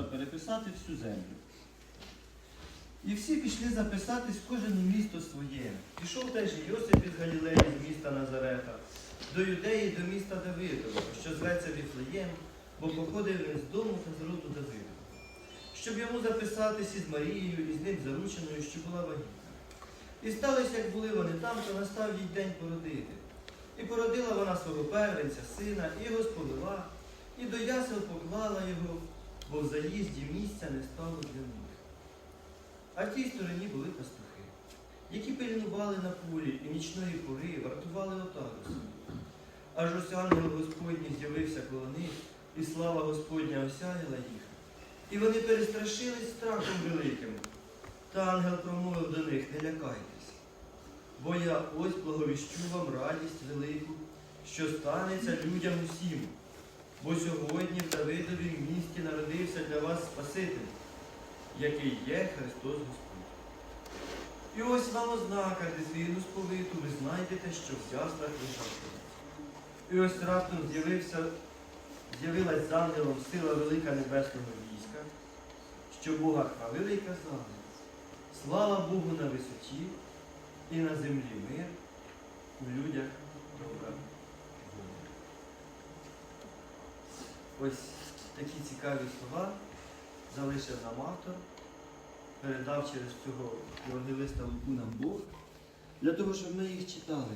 просто переписати всю землю. І всі пішли записатись кожен у місто своє. Пішов теж Йосип із Галілеї, з міста Назарета, до Юдеї, до міста Давидова, що зветься Віфлеєм, бо походив він з дому та з роду Давидова, щоб йому записатись із Марією, і з ним зарученою, що була вагітна. І сталося, як були вони там, то настав їй день породити. І породила вона свого первенця, сина, і його сповела, і до ясел поклала його, бо в заїзді місця не стало для них. А в тій стороні були пастухи, які пильнували на полі і нічної пори вартували отару. Аж ось ангел Господній з'явився коло них, і слава Господня осяяла їх. І вони перестрашились страхом великим. Та ангел промовив до них, не лякайтесь, бо я ось благовіщу вам радість велику, що станеться людям усім. Бо сьогодні в Давидовім місті народився для вас Спаситель, який є Христос Господь. І ось вам ознака дитину сповиту, ви знайдете, що в яслах лежав. І ось раптом з'явилась з ангелом сила велика небесного війська, що Бога хвалили і казали. Слава Богу на висоті і на землі мир, у людях добра Ось такі цікаві слова залишив нам автор, передав через цього евангелиста Луку нам Бог, для того, щоб ми їх читали.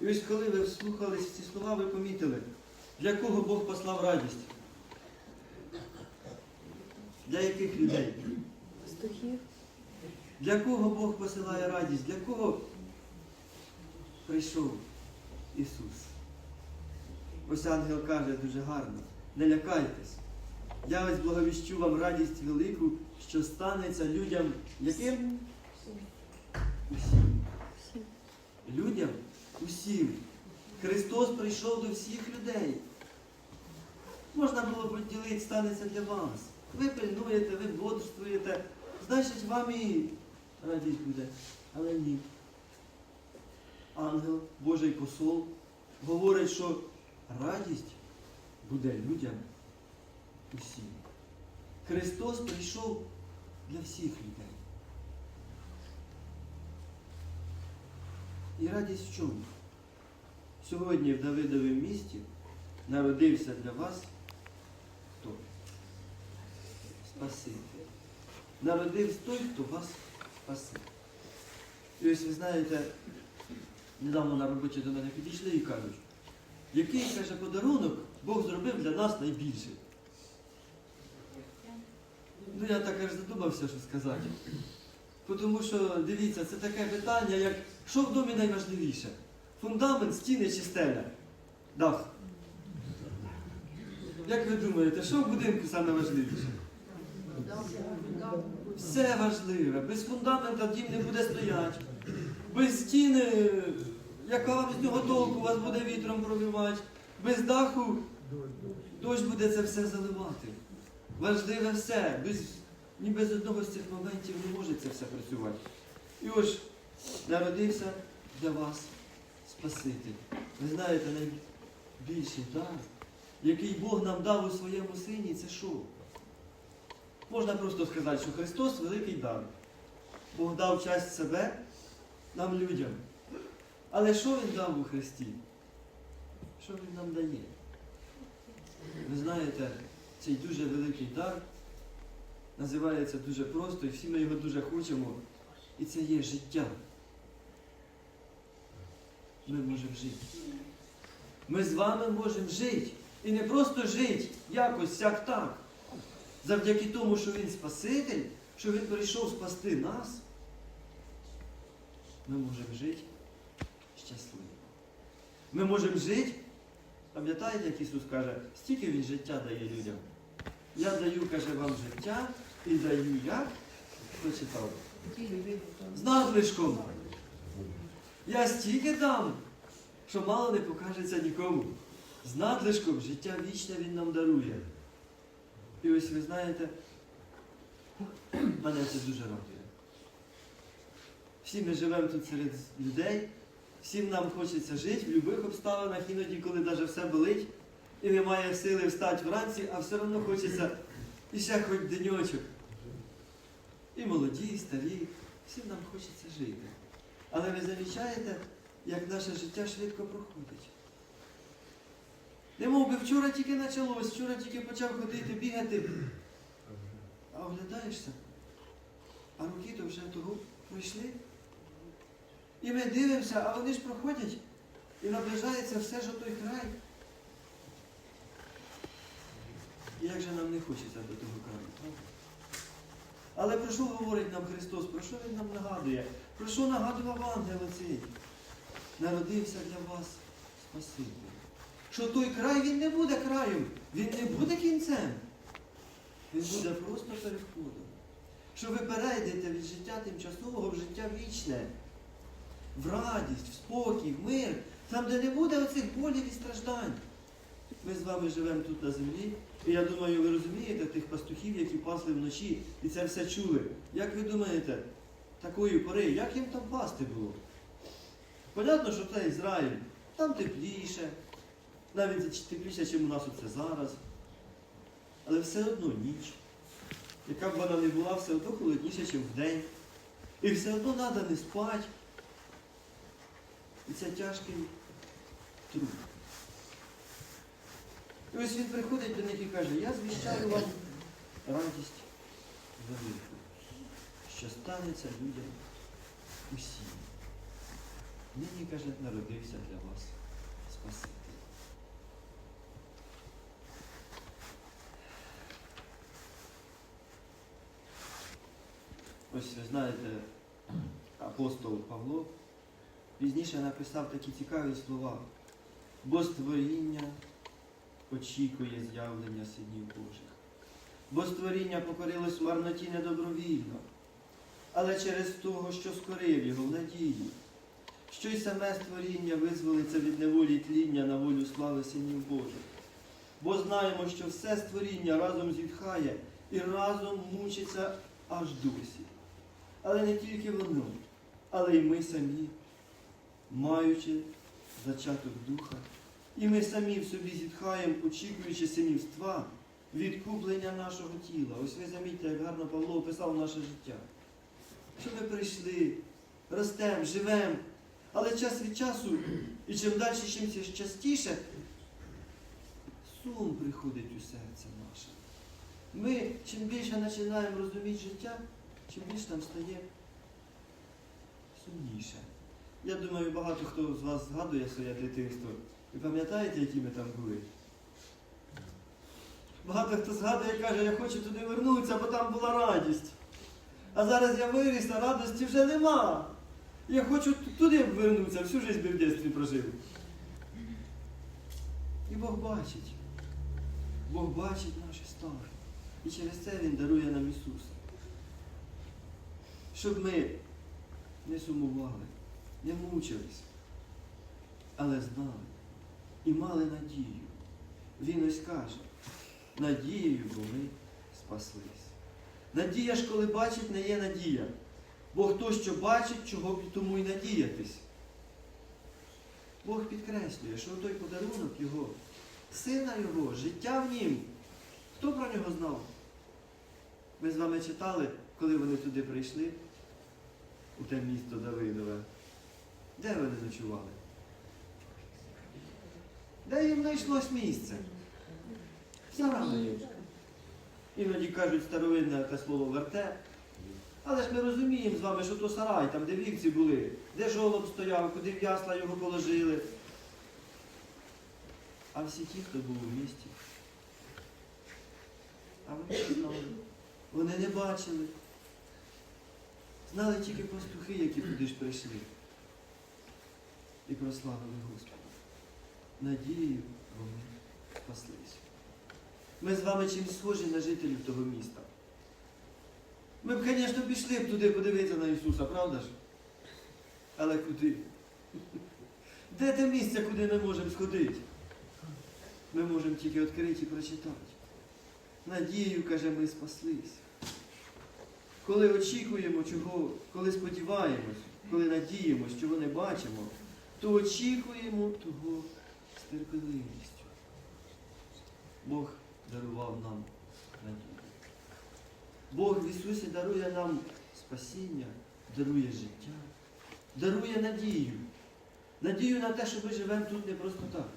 І ось коли ви вслухались ці слова, ви помітили, для кого Бог послав радість? Для яких людей? Пастухів. Для кого Бог посилає радість? Для кого прийшов Ісус? Ось ангел каже дуже гарно, не лякайтесь. Я ось благовіщу вам радість велику, що станеться людям яким? Усім. Людям усім. Христос прийшов до всіх людей. Можна було поділити, станеться для вас. Ви пильнуєте, ви бодрствуєте, значить вам і радість буде. Але ні. Ангел, Божий посол, говорить, що радість буде людям усім. Христос прийшов для всіх людей. І радість в чому? Сьогодні в Давидовому місті народився для вас хто? Спаситель. Народився той, хто вас спасе. І ось ви знаєте, недавно на роботі до мене підійшли і кажуть, який каже подарунок Бог зробив для нас найбільший. Ну я так аж задумався, що сказати. Тому що, дивіться, це таке питання, як що в домі найважливіше? Фундамент, стіни чи стеля? Дах. Як ви думаєте, що в будинку саме важливіше? Все важливе. Без фундамента дім не буде стояти. Без стіни, яка вам з нього толку вас буде вітром пробивати. Без даху дощ буде це все заливати. Важливе все. Без, ні без одного з цих моментів не може це все працювати. І ось народився для вас Спаситель. Ви знаєте, найбільший дар, який Бог нам дав у своєму сині, це що? Можна просто сказати, що Христос великий дар. Бог дав часть себе нам людям. Але що Він дав у Христі? Що Він нам дає? Ви знаєте, цей дуже великий дар називається дуже просто, і всі ми його дуже хочемо. І це є життя. Ми можемо жити. Ми з вами можемо жити. І не просто жити якось сяк так. Завдяки тому, що Він Спаситель, що Він прийшов спасти нас, ми можемо жити щасливо. Ми можемо жити, пам'ятаєте, як Ісус каже, стільки Він життя дає людям. Я даю, каже, вам життя і даю як? Хто читав? З надлишком. Я стільки дам, що мало не покажеться нікому. З надлишком життя вічне Він нам дарує. І ось ви знаєте, мене це дуже радує. Всі ми живемо тут серед людей, всім нам хочеться жити в будь-яких обставинах, іноді, коли навіть все болить, і немає сили встати вранці, а все одно хочеться І ще хоч деньочок. І молоді, і старі, всім нам хочеться жити. Але ви замічаєте, як наше життя швидко проходить. Не мов би вчора тільки почалось, вчора тільки почав ходити, бігати. А оглядаєшся, а роки то вже того пройшли. І ми дивимося, а вони ж проходять і наближається все ж той край. І як же нам не хочеться до того краю? Але про що говорить нам Христос? Про що Він нам нагадує? Про що нагадував ангел оцей? Народився для вас Спаситель. Що той край він не буде краєм, він не буде кінцем. Він буде просто переходом. Що ви перейдете від життя тимчасового в життя вічне, в радість, в спокій, в мир, там, де не буде оцих болів і страждань. Ми з вами живемо тут на землі, і я думаю, ви розумієте тих пастухів, які пасли вночі і це все чули. Як ви думаєте, такої пори, як їм там пасти було? Понятно, що це Ізраїль, там тепліше, навіть тепліше, ніж у нас оце зараз. Але все одно ніч. Яка б вона не була, все одно холодніше, ніж вдень. І все одно треба не спати. І це тяжкий труд. І ось він приходить до них і каже, я звіщаю вам радість велику, що станеться людям усім. Нині, каже, народився для вас Спаситель. Ось ви знаєте, апостол Павло пізніше написав такі цікаві слова. Бо створіння очікує з'явлення синів Божих. Бо створіння покорилось марноті недобровільно, але через того, що скорив його в надії, що й саме створіння визволиться від неволі тління на волю слави синів Божих. Бо знаємо, що все створіння разом зітхає і разом мучиться аж досі. Але не тільки воно, але й ми самі, маючи зачаток духа, і ми самі в собі зітхаємо, очікуючи синівства, відкуплення нашого тіла. Ось ви замітьте, як гарно Павло описав наше життя. Що ми прийшли, ростемо, живемо, але час від часу, і чим далі, чим частіше, сум приходить у серце наше. Ми чим більше починаємо розуміти життя, чим більше нам стає сумніше. Я думаю, багато хто з вас згадує своє дитинство. Ви пам'ятаєте, які ми там були? Багато хто згадує і каже, я хочу туди вернутися, бо там була радість. А зараз я виріс, а радості вже нема. Я хочу туди вернутися, всю життя в дитинстві прожив. І Бог бачить. Бог бачить наші стани. І через це Він дарує нам Ісуса. Щоб ми не сумували, не мучились, але знали і мали надію. Він ось каже, надією бо ми спаслись. Надія ж, коли бачить, не є надія. Бо хто що бачить, чого б тому й надіятись. Бог підкреслює, що той подарунок його, сина його, життя в нім. Хто про нього знав? Ми з вами читали, коли вони туди прийшли, у те місто Давидове. Де вони ночували? Де їм знайшлось місце? Сараї. Іноді кажуть старовинне те слово верте. Але ж ми розуміємо з вами, що то сарай, там, де вівці були, де жолоб стояв, куди в ясла його положили. А всі ті, хто був у місті, а вони не знали. Вони не бачили. Знали тільки пастухи, які туди ж прийшли. І прославили Господа. Надією вони спаслись. Ми з вами чимось схожі на жителів того міста. Ми б, звісно, пішли б туди подивитися на Ісуса, правда ж? Але куди? Де те місце, куди ми можемо сходити? Ми можемо тільки відкрити і прочитати. Надію, каже, ми спаслись. Коли очікуємо чого, коли сподіваємось, коли надіємось, чого не бачимо, то очікуємо того з терпеливістю. Бог дарував нам надію. Бог в Ісусі дарує нам спасіння, дарує життя, дарує надію. Надію на те, що ми живемо тут не просто так.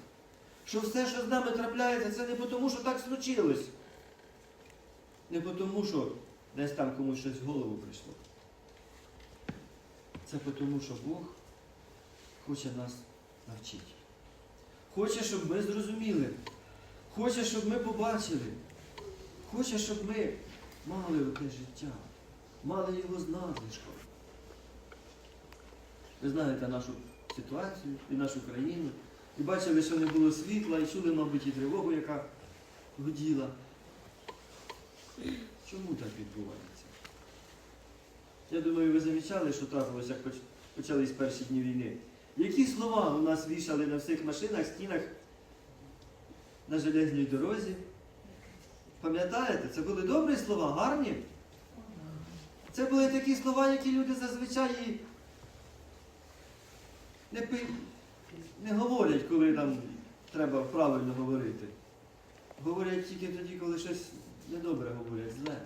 Що все, що з нами трапляється, це не тому, що так случилось. Не тому, що десь там комусь щось в голову прийшло. Це тому, що Бог хоче нас навчити. Хоче, щоб ми зрозуміли. Хоче, щоб ми побачили. Хоче, щоб ми мали оте життя, мали його з надлишком. Ви знаєте нашу ситуацію і нашу країну. І бачили, що не було світла, і чули, мабуть, і тривогу, яка гуділа. Чому так відбувається? Я думаю, ви замічали, що трапилося, як поч- почались перші дні війни. Які слова у нас вішали на всіх машинах, стінах на железній дорозі? Пам'ятаєте, це були добрі слова, гарні? Це були такі слова, які люди зазвичай не, пи- не говорять, коли там треба правильно говорити. Говорять тільки тоді, коли щось недобре говорять, зле.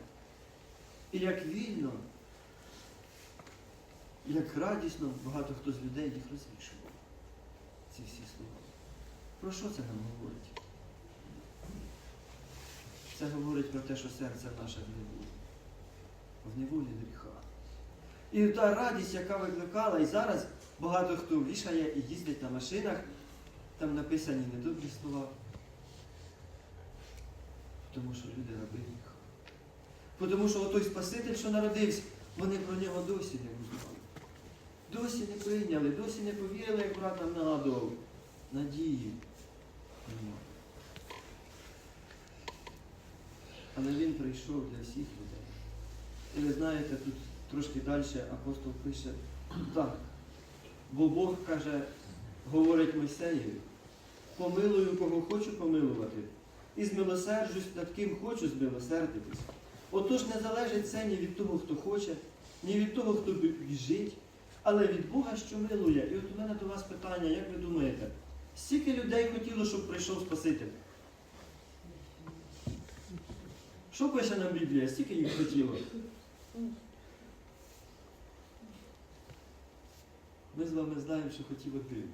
І як вільно, як радісно багато хто з людей їх розвішував. Ці всі слова. Про що це нам говорить? Це говорить про те, що серце наше в неволі. В неволі гріха. І та радість, яка викликала, і зараз багато хто вішає і їздить на машинах, там написані недобрі слова. Тому що люди раби гріха. Тому що отой Спаситель, що народився, вони про нього досі не узнали. Досі не прийняли, досі не повірили, як брат нам нагадував. Надії. Але він прийшов для всіх людей. І ви знаєте, тут трошки далі апостол пише так. Бо Бог каже, говорить Мойсеєві, помилую, кого хочу помилувати, і змилосерджусь над ким хочу змилосердитись. Отож не залежить це ні від того, хто хоче, ні від того, хто біжить, але від Бога, що милує. І от у мене до вас питання, як ви думаєте, стільки людей хотіло, щоб прийшов Спаситель? Що пише нам Біблія? Стільки їх хотіло? Ми з вами знаємо, що хотів один.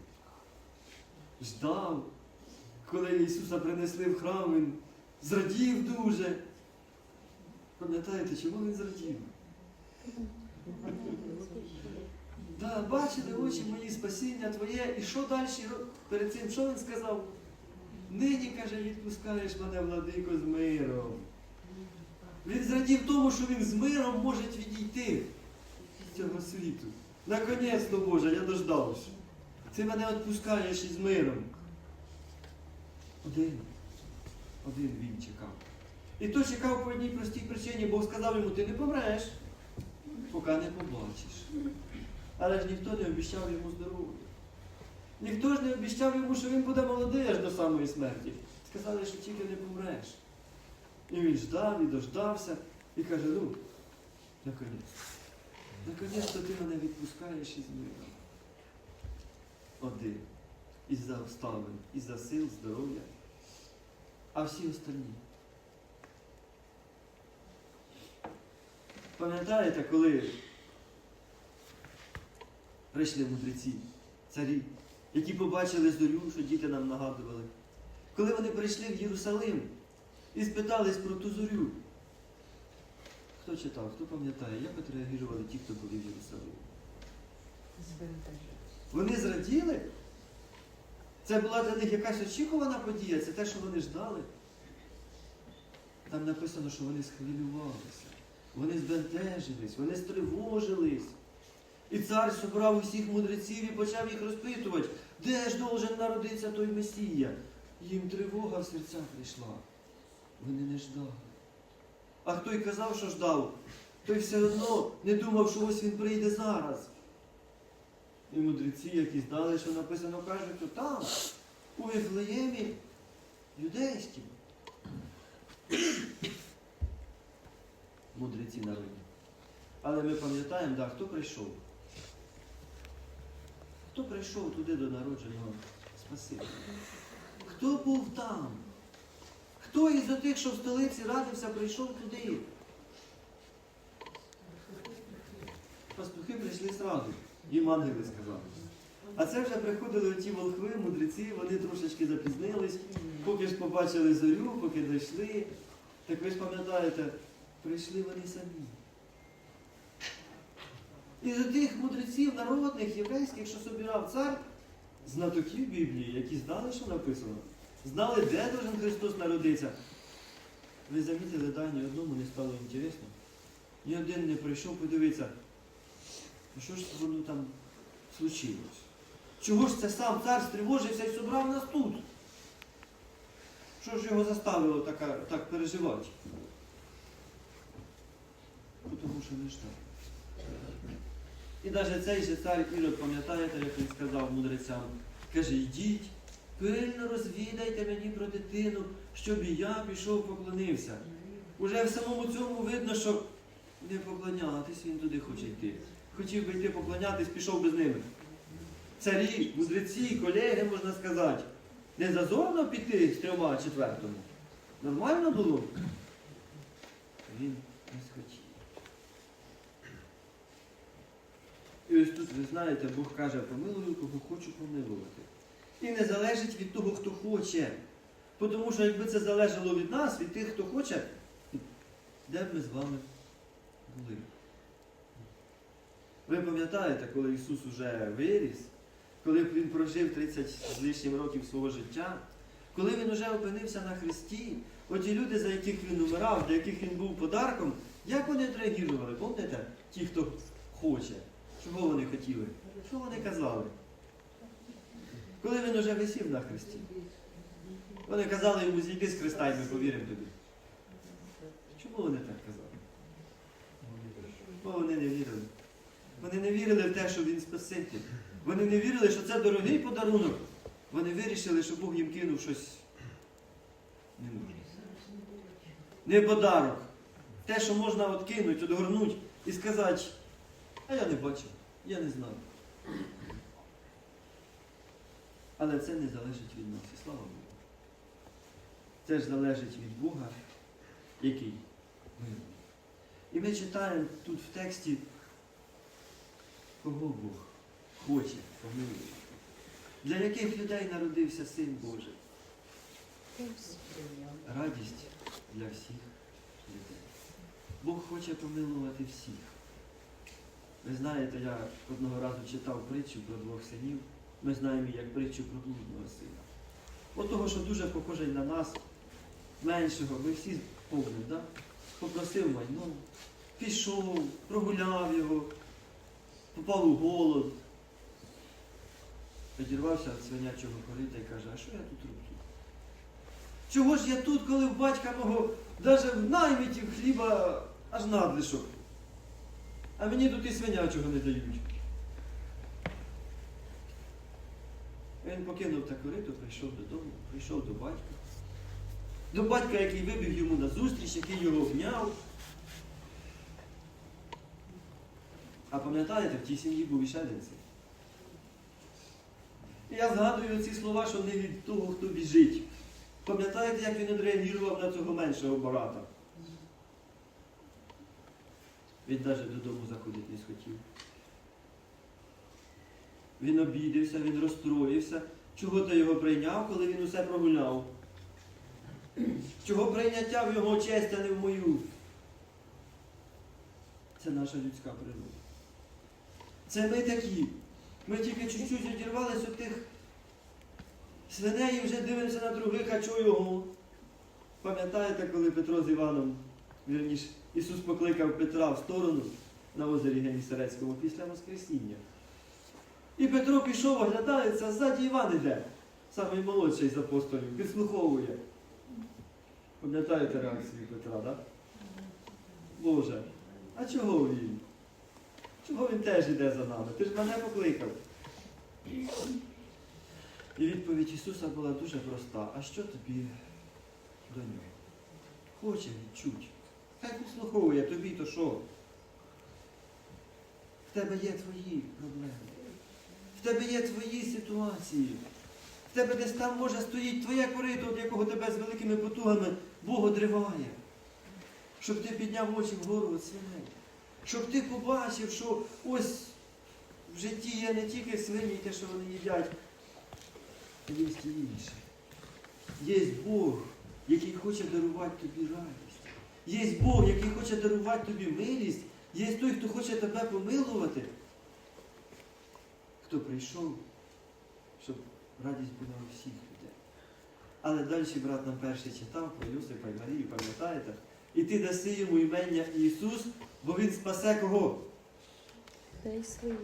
Ждав, коли Ісуса принесли в храм, Він зрадів дуже. Пам'ятаєте, чому він зрадів? Да, бачили очі мої спасіння Твоє, і що далі перед цим, що він сказав? Нині, каже, відпускаєш мене, владико, з миром. Він зрадів тому, що він з миром може відійти з цього світу. Наконець-то, Боже, я дождався. Ти мене відпускаєш із миром. Один. Один він чекав. І то чекав по одній простій причині, Бог сказав йому, ти не помреш, поки не побачиш. Але ж ніхто не обіцяв йому здоров'я. Ніхто ж не обіцяв йому, що він буде молодий аж до самої смерті. Сказали, що тільки не помреш. І він ждав і дождався і каже, ну, наконець. Наконець-то ти мене відпускаєш із миром. Один. Із-за обставин, із-за сил, здоров'я. А всі остальні. Пам'ятаєте, коли прийшли мудреці, царі, які побачили зорю, що діти нам нагадували. Коли вони прийшли в Єрусалим і спитались про ту зорю. Хто читав, хто пам'ятає, як відреагували ті, хто були в Єрусалимі? Вони зраділи? Це була для них якась очікувана подія, це те, що вони ждали. Там написано, що вони схвилювалися, вони збентежились, вони стривожились. І цар собрав усіх мудреців і почав їх розпитувати, де ж должен народитися той Месія. Їм тривога в серцях прийшла. Вони не ждали. А хто й казав, що ждав, той все одно не думав, що ось він прийде зараз. І мудреці, які знали, що написано, кажуть, що там, у Вифлеємі, юдейським. Мудреці народні. Але ми пам'ятаємо, да, хто прийшов. Хто прийшов туди до народженого Спасителя? Хто був там? Хто із тих, що в столиці радився, прийшов туди? Пастухи прийшли зразу. їм ангели сказали. А це вже приходили ті волхви, мудреці, вони трошечки запізнились, поки ж побачили зорю, поки дійшли. Так ви ж пам'ятаєте, прийшли вони самі. І з тих мудреців народних, єврейських, що собирав цар, знатоків Біблії, які знали, що написано, знали, де должен Христос народитися. Ви замітили, да, ні одному не стало інтересно. Ні один не прийшов подивитися, що ж воно там случилось. Чого ж це сам цар стривожився і собрав нас тут? Що ж його заставило така, так переживати? Тому що не ждав. І навіть цей же цар Ірод, пам'ятаєте, як він сказав мудрецям, каже, йдіть, пильно розвідайте мені про дитину, щоб і я пішов поклонився. Уже в самому цьому видно, що не поклонятись він туди хоче йти. Хотів би йти поклонятись, пішов би з ними. Царі, мудреці, колеги, можна сказати. Не зазорно піти з трьома четвертому. Нормально було? Він не схотів. Ось тут, ви знаєте, Бог каже, помилую, кого хочу помилувати. І не залежить від того, хто хоче. Тому що якби це залежало від нас, від тих, хто хоче, де б ми з вами були? Ви пам'ятаєте, коли Ісус уже виріс, коли Він прожив 30 з лишнім років свого життя, коли Він уже опинився на Христі, оті люди, за яких він умирав, для яких він був подарком, як вони відреагували? Пам'ятаєте? Ті, хто хоче. Чого вони хотіли? Що вони казали? Коли він уже висів на Христі, вони казали йому, зійди з Христа і ми повіримо тобі. Чому вони так казали? Бо вони не вірили. Вони не вірили в те, що він Спаситель. Вони не вірили, що це дорогий подарунок. Вони вирішили, що Бог їм кинув щось не нужне. Не подарок. Те, що можна откинути, одгорнути і сказати, а я не бачив, я не знав. Але це не залежить від нас. І слава Богу. Це ж залежить від Бога, який милує. І ми читаємо тут в тексті, кого Бог хоче помилувати. Для яких людей народився Син Божий? Радість для всіх людей. Бог хоче помилувати всіх. Ви знаєте, я одного разу читав притчу про двох синів. Ми знаємо її як притчу про блудного сина. От того, що дуже похожий на нас, меншого, ми всі помнимо, да? попросив майно, пішов, прогуляв його, попав у голод, підірвався від свинячого корита і каже, а що я тут роблю? Чого ж я тут, коли в батька мого навіть в найміті хліба аж надлишок? А мені тут і свинячого не дають. Він покинув та корито, прийшов додому, прийшов до батька. До батька, який вибіг йому на зустріч, який його обняв. А пам'ятаєте, в тій сім'ї був іще один син. Я згадую ці слова, що не від того, хто біжить. Пам'ятаєте, як він відреагував на цього меншого брата? Він навіть додому заходити не схотів. Він обідався, він розстроївся. Чого ти його прийняв, коли він усе прогуляв? Чого прийняття в його честь, а не в мою? Це наша людська природа. Це ми такі. Ми тільки чуть-чуть відірвалися від тих свиней і вже дивимося на других, а чого його? Пам'ятаєте, коли Петро з Іваном, вірніше, Ісус покликав Петра в сторону на озері Генісарецькому після Воскресіння. І Петро пішов, оглядається, ззаді Іван іде, самий молодший з апостолів, підслуховує. Пам'ятаєте реакцію Петра, так? Боже, а чого він? Чого він теж йде за нами? Ти ж мене покликав. І відповідь Ісуса була дуже проста. А що тобі до нього? Хоче відчуть. Хай підслуховує, тобі то що? В тебе є твої проблеми. В тебе є твої ситуації. В тебе десь там може стоїть твоє корито, від якого тебе з великими потугами Бог одриває. Щоб ти підняв очі вгору від свиней. Щоб ти побачив, що ось в житті є не тільки свині, те, що вони їдять, а є і інше. Є Бог, який хоче дарувати тобі радість. Є Бог, який хоче дарувати тобі милість. Є той, хто хоче тебе помилувати, хто прийшов, щоб радість була у всіх людей. Але далі брат нам перший читав про Йосипа і Марію, пам'ятаєте? І ти даси йому імення Ісус, бо Він спасе кого? Дай своїх.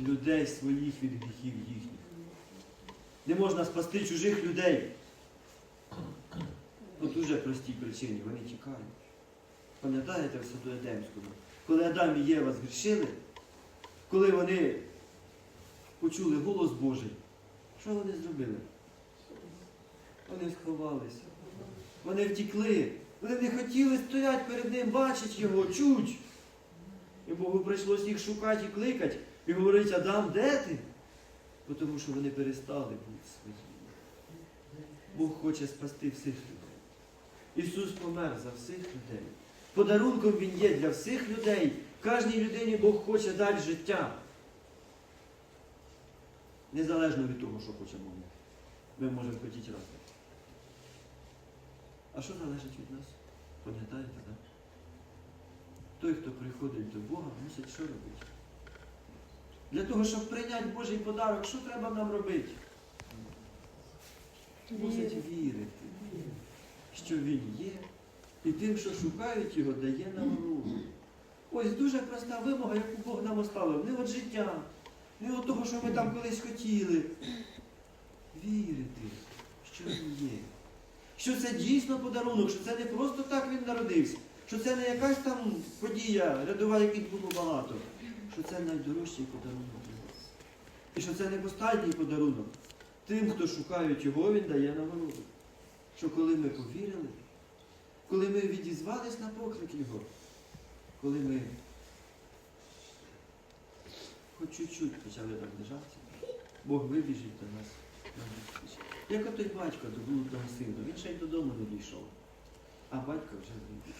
Людей своїх від гріхів їхніх. Не можна спасти чужих людей. По дуже простій причині, вони тікають. Пам'ятаєте в саду Едемському? Коли Адам і Єва згрішили, коли вони почули голос Божий, що вони зробили? Вони сховалися. Вони втікли. Вони не хотіли стояти перед ним, бачить його, чуть. І Богу прийшлося їх шукати і кликати. І говорить, Адам, де ти? Тому що вони перестали бути своїми. Бог хоче спасти всіх людей. Ісус помер за всіх людей. Подарунком Він є для всіх людей. Кожній людині Бог хоче дати життя. Незалежно від того, що хочемо ми. Ми можемо хотіти разом. А що залежить від нас? Пам'ятаєте, так? Той, хто приходить до Бога, мусить що робити? Для того, щоб прийняти Божий подарок, що треба нам робити? Мусить вірити, що Він є, і тим, що шукають його, дає нагороду. Ось дуже проста вимога, яку Бог нам оставив. Не від життя, не від того, що ми там колись хотіли. Вірити, що Він є. Що це дійсно подарунок, що це не просто так він народився, що це не якась там подія, рядова, яких було багато, що це найдорожчий подарунок для нас. І що це не останній подарунок. Тим, хто шукають його, він дає нагороду. Що коли ми повірили, коли ми відізвались на поклик Його, коли ми хоч чуть-чуть почали наближатися, Бог вибіжить до нас на зустріч. Як отой батько до блудного сина, він ще й додому не дійшов. А батько вже вибіг.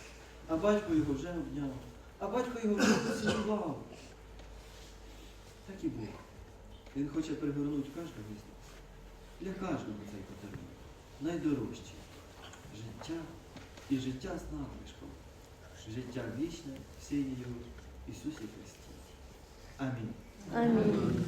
А батько його вже обняв. А батько його вже поцілував. Так і Бог. Він хоче пригорнути кожного з нас. Для кожного цей подарунок. Найдорожче. Життя і життя з надлишком. Життя вічне в Його Ісусі Христі. Амінь. Амінь.